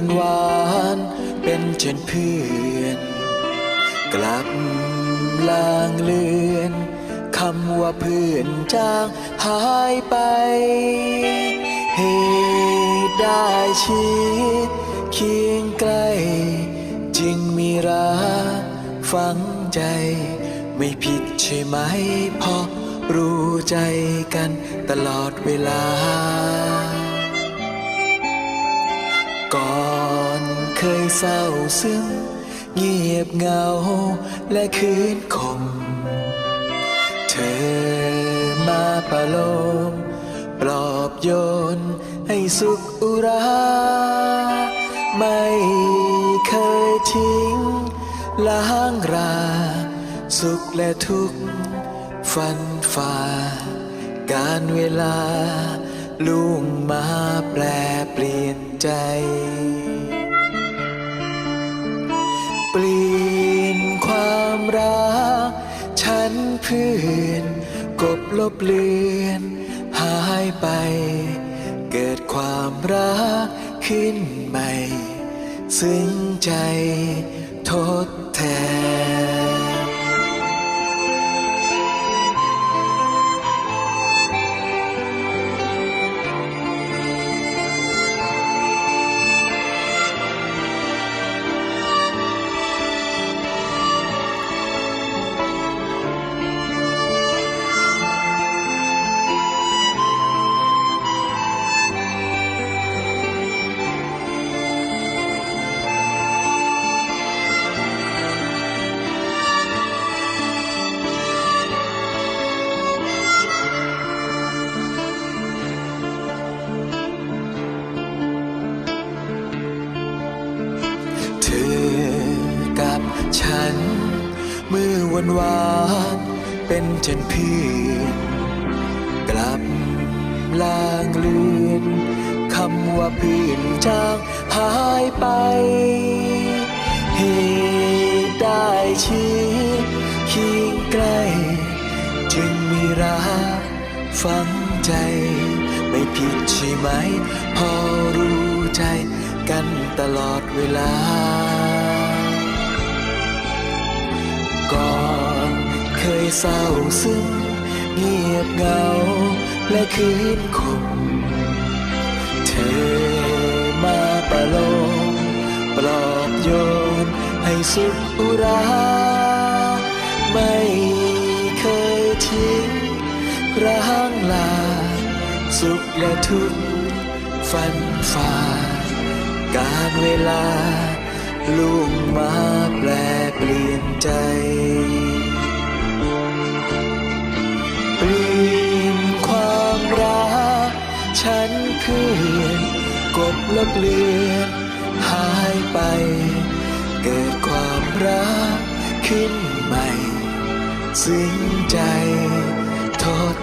วันวานเป็นเช่นเพื่อน กลับลางเลือนคำว่าเพื่อนจางหายไป เหตุได้ชิดเคียงใกล้จึงมีรักฝังใจ ไม่ผิดใช่ไหมเพราะรู้ใจกันตลอดเวลาก่อน เคยเศร้าซึมเงียบเหงาและคืนคม เธอมาประโลม ปลอบโยนให้สุขอุรา ไม่เคยทิ้ง ล้างรา สุขและทุกข์ฟันฝ่า การเวลาล่วงมาแปลเปลี่ยนใจ นเพื่อนกบลบเลือนหายไป เกิดความรักขึ้นใหม่ ซึ้งใจทดแทน ฉัน เมื่อวันวานเป็นเช่นเพื่อนกลับลางเลือนคำว่าเพื่อนจางหายไป เหตุได้ชี้เคียงใกล้จึงมีรักฝังใจ ไม่ผิดใช่ไหม พอรู้ใจกันตลอดเวลา เศร้าซึมเงียบเหงาและคืนคมเธอมาประโลมปลอบโยนให้สุขอุรา ไม่เคยทิ้งร้างลา สุขและทุกข์ฟันฝ่าการเวลาล่วงมาแปลเปลี่ยนใจ ฉันเพื่อนกบลบเลือนหายไป เกิดความรักขึ้นใหม่ ซึ้งใจทด